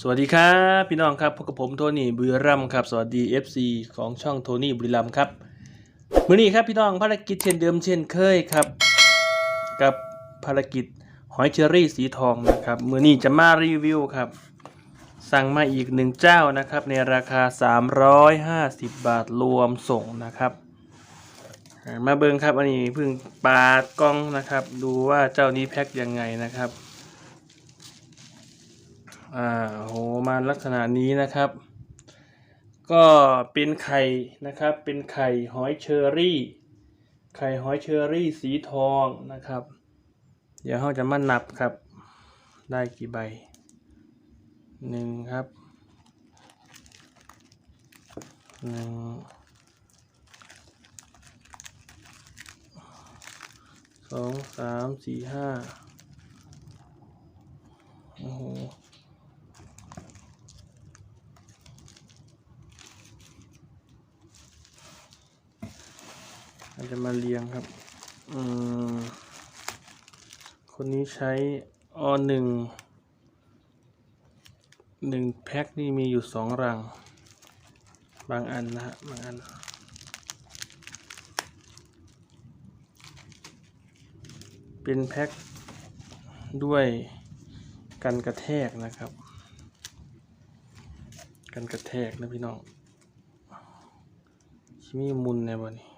สวัสดีครับพี่น้องครับพบกับผมโทนี่บุรีรัมครับสวัสดี FC ของช่องโทนี่บุรีรัมครับมื้อนี้ครับพี่น้องภารกิจเช่นเดิมเช่นเคยครับ กับภารกิจหอยเชอรี่สีทองนะครับมื้อนี้จะมารีวิวครับ สั่งมาอีกหนึ่งเจ้านะครับ ในราคา 350 บาทรวมส่งนะครับ มาเบิงครับอันนี้เพิ่งปาดกล้องนะครับ ดูว่าเจ้านี้แพ็คยังไงนะครับ อ่าโหมาลักษณะนี้นะครับ ก็เป็นไข่นะครับ เป็นไข่หอยเชอรี่ ไข่หอยเชอรี่สีทองนะครับ เดี๋ยวเราจะมานับครับ ได้กี่ใบหนึ่งครับหนึ่งสองสามสี่ห้าโอ้โห เราียงครับ อืม คนนี้ใช้อหนึ่งหนึ่งแพ็คนี่มีอยู่สองรัง บางอันนะฮะบางอันเป็นแพ็คด้วยกันกระแทกนะครับ กันกระแทกนะพี่น้องชิมีมุนในบ่นี้นี่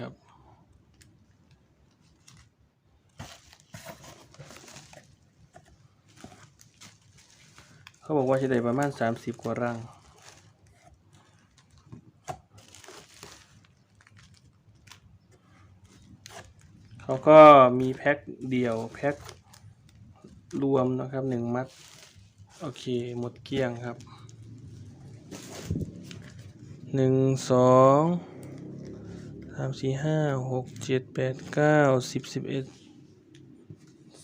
ครับเขาบอกว่าจะได้ประมาณ 30 กว่ารัง เขาก็มีแพ็คเดี่ยวแพ็ครวมนะครับหนึ่งมัด โอเค หมดเกลี้ยงครับหนึ่งสองามสี่ห้าหกเจ็ดแปดเก้าสิบสิบเอ็ด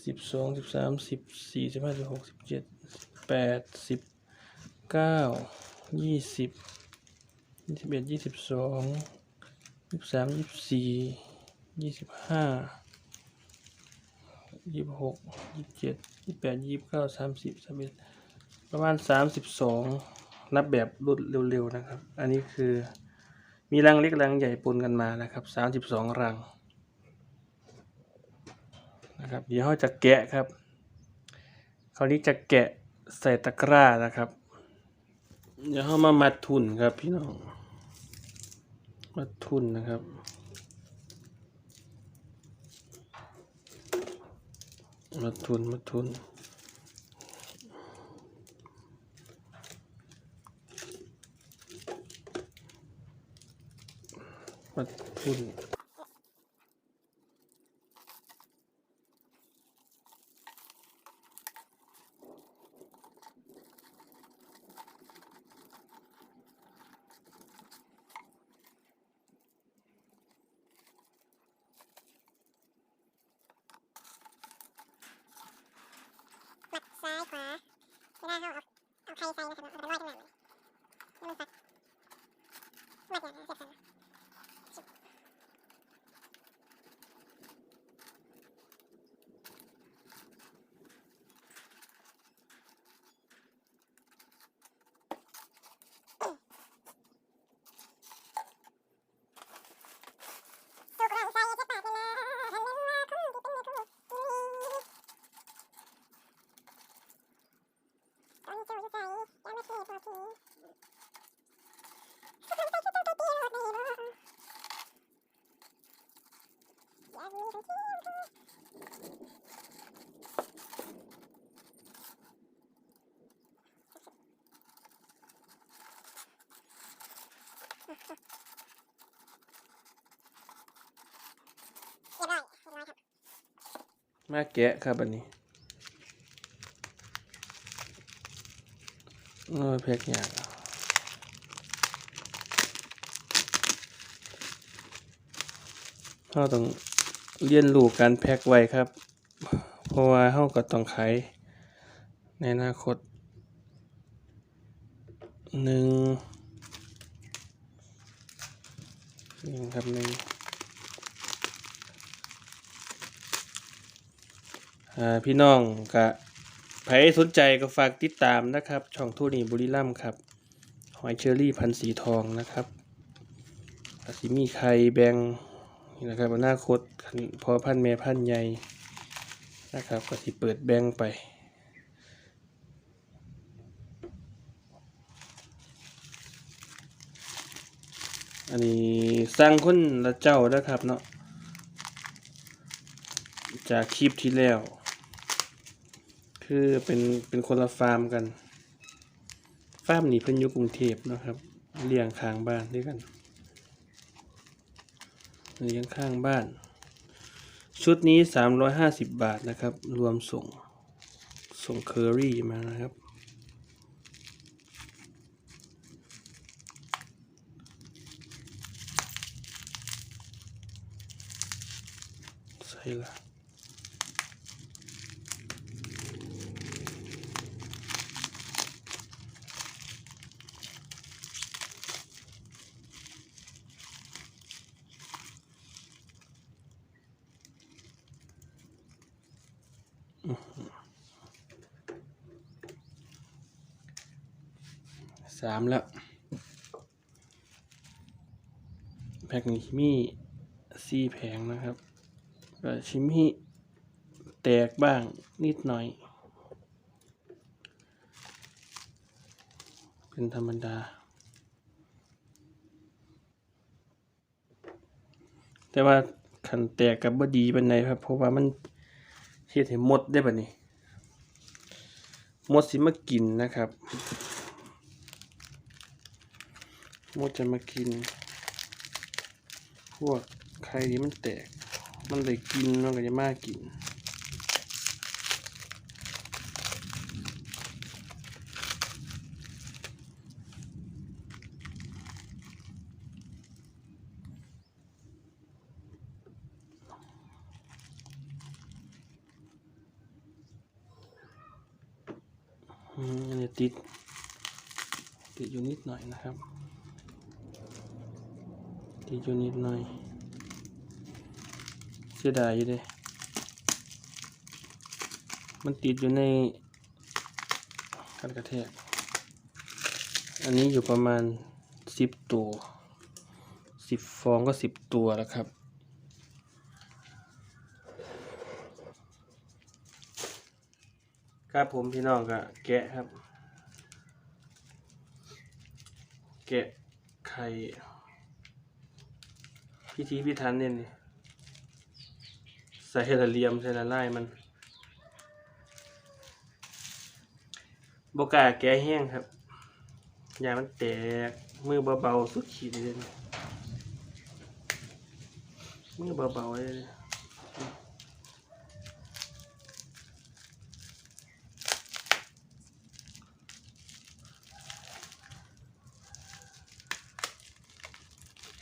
สิบสองสิบสามสิบสี่สิบห้าสิบหกสิบเจ็ดแปดสิบเก้ายี่สิบยี่สิบเอ็ดยี่สิบสองยี่สิบสามยี่สิบสี่ยี่สิบห้ายี่สิบหกยี่สิบเจ็ดยี่สิบแปดยี่สิบเก้าสามสิบสามเอ็ดประมาณสามสิบสองนับแบบรวดเร็วๆนะครับ อันนี้คือ มีรังเล็กรังใหญ่ปนกันมานะครับสามสิบสองรังนะครับเดี๋ยวเราจะแกะครับคราวนี้จะแกะใส่ตะกร้านะครับ เดี๋ยวเรามามัดทุนครับพี่น้องมัดทุนนะครับมัดทุนมัดทุน มัดทุนหมัดซ้ายขวาเวลาเขาเอาเอาข่ใส่นะครับเอาไปลอยข้างหน้าเลยมันฟักหมัดอย่างนี้เสร็จแล้วสุกรังใส่จะปากเลยนะหันเล่นมาคู่ที่เป็นในคู่นี่ ตอนนี้เจ้าอยู่ไสอย่ามาเทพอทีสุดท้ายก็ต้องไปเตียงหมดเลยเนาะอยากมีทุกทีค่ะเรียบร้อยเรียบร้อยครับ มาแกะครับอันนี้โอ้ยแพ็กยากเราต้องเรียนรู้การแพ็กไว้ครับ เพราะว่าเราก็ต้องขายในอนาคตหนึ่งหนึ่งครับหนึ่ง อ่า พี่น้องก็ใครสนใจก็ฝากติดตามนะครับ ช่องทูนี่บุรีรัมย์ครับ หอยเชอรี่พันสีทองนะครับอาซิมีไข่แบงนี่นะครับอนาคตพอพันแม่พันใหญ่นะครับก็สิเปิดแบงไปอันนี้สร้างคนละเจ้านะครับเนาะจากคลิปที่แล้ว คือเป็นเป็นคนละฟาร์มกัน ฟาร์มนี่เพิ่นอยู่กรุงเทพนะครับเลี้ยงข้างบ้านด้วยกันเลี้ยงข้างบ้าน ชุดนี้ 350 บาทนะครับ รวมส่ง ส่งเคอรี่มานะครับ ใส่ละ สามแล้ว แพ็กนี้มีสี่แผงนะครับก็ชิมี่แตกบ้างนิดหน่อย เป็นธรรมดา แต่ว่าขันแตกกับบดีเป็นไงครับ เพราะว่ามัน เฮ็ดให้มดได้แบบนี้ มดสิมากินนะครับ มดจะมากิน พวกไข่ที่มันแตก มันเลยกินมันก็จะมากิน อันนี้ติดติดอยู่นิดหน่อยนะครับ ติดอยู่นิดหน่อยเสียดายอยู่เด้มันติดอยู่ในกันกระแทก อันนี้อยู่ประมาณสิบตัวสิบฟองก็สิบตัวแล้วครับ ครับผมพี่น้องก็แกะครับ แกะไข่พิธีพิธันเนี่ยนี่ใส่ละเหลียมใส่ละลายมันบกาแกะแห้งครับอย่ามันแตกมือเบาๆสุดขีดเลยนี่มือเบาๆเลย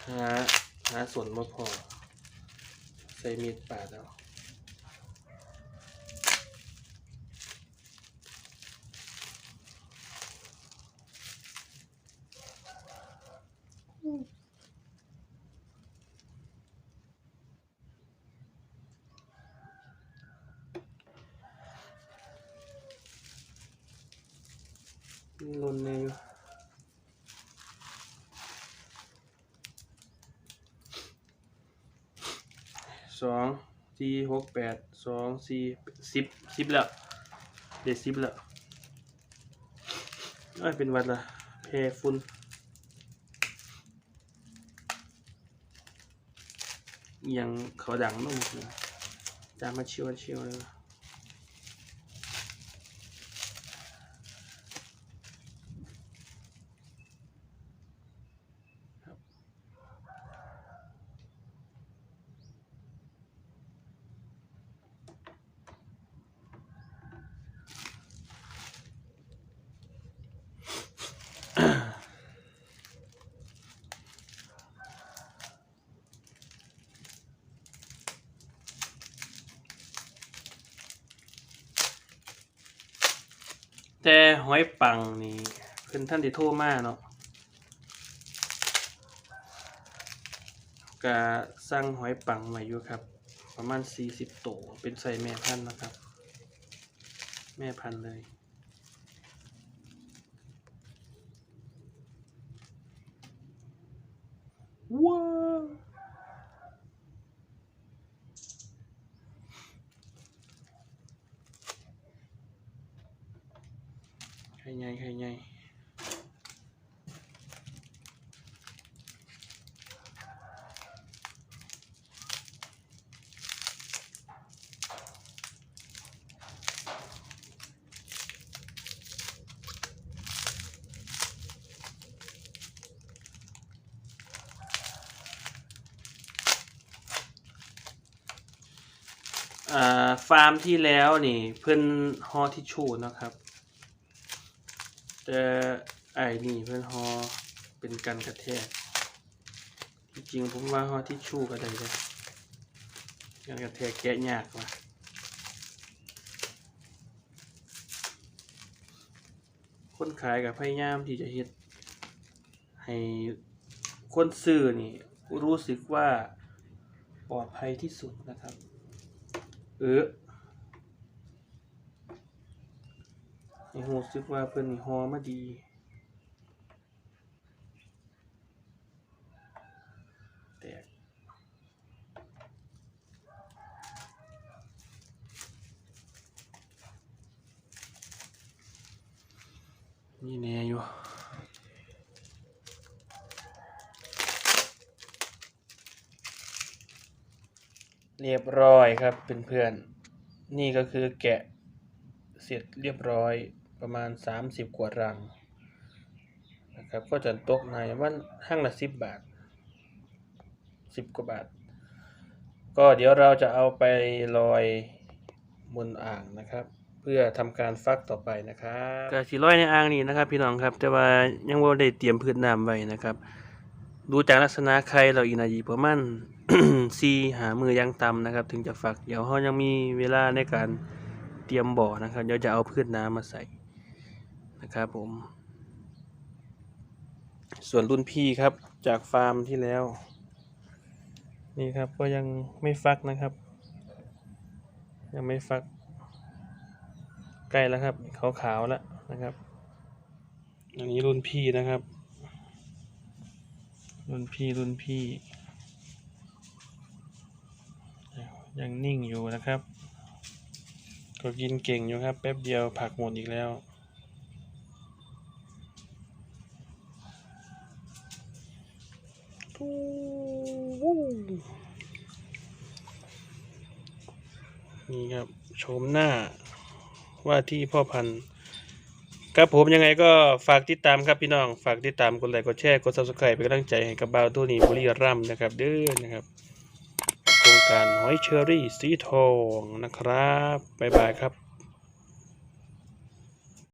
หาหาส่วนมาพอ ใส่มีดปาดเอาลนใน สองสี่หกแปดสองสี่สิบสิบแล้วเด็ดสิบแล้วเอ้ยเป็นวัดละแพรฟุนยังเขาดังนุ่มจามาเชียวเชียวเลย แต่หอยปังนี่เพิ่นท่านที่โทรมาเนาะก็สั่งหอยปังมาอยู่ครับ ประมาณ 40 ตัวเป็นใส่แม่พันธุ์นะครับ แม่พันธุ์เลย ว้าวไข่ใหญ่ไข่ใหญ่อ่า ฟาร์มที่แล้วนี่เพื่อนฮอทิชชู่นะครับแต่ไอ้นี่เพื่อนฮอเป็นกันกระแทกจริงๆผมว่าฮอทิชชู่ก็ได้เลยกันกระแทกแกะยากว่ะคนขายกับพยายามที่จะเฮ็ดให้คนซื้อนี่รู้สึกว่าปลอดภัยที่สุดนะครับ เออให้รู้สึกว่าเพิ่นนี่ฮอมาดี แตกนี่แน่อยู่ เรียบร้อยครับเพื่อนๆ นี่ก็คือแกะเสร็จเรียบร้อยประมาณ 30 กว่ารังนะครับก็จะตกในวันห้างละ10บาท10กว่าบาท ก็เดี๋ยวเราจะเอาไปลอยบนอ่างนะครับ เพื่อทำการฟักต่อไปนะครับก็สิลอยในอ่างนี้นะครับ พี่น้องครับแต่ว่ายังบ่ได้เตรียมพืชน้ำไว้นะครับ ดูจากลักษณะไข่เราอีกนาทีประมาณสี่หามือยังต่ำนะครับ ถึงจะฝัก เดี๋ยวเขายังมีเวลาในการเตรียมบ่อนะครับ เดี๋ยวจะเอาพืชน้ำมาใส่นะครับผม ส่วนรุ่นพี่ครับจากฟาร์มที่แล้ว นี่ครับก็ยังไม่ฟักนะครับ ยังไม่ฟัก ใกล้แล้วครับขาวๆแล้วนะครับ อันนี้รุ่นพี่นะครับ รุ่นพี่รุ่นพี่ ยังนิ่งอยู่นะครับ ก็กินเก่งอยู่ครับแป๊บเดียวผักหมดอีกแล้วนี่ครับโฉมหน้าว่าที่พ่อพันธุ์ ครับผมยังไงก็ฝากติดตามครับพี่น้อง ฝากติดตามกดไลค์กดแชร์กดซับสไครป์เป็นกำลังใจให้กับบ่าวตัวนี้บุรีรัมย์นะครับเด้อนะครับโครงการหอยเชอรี่สีทองนะครับบ๊ายบายครับ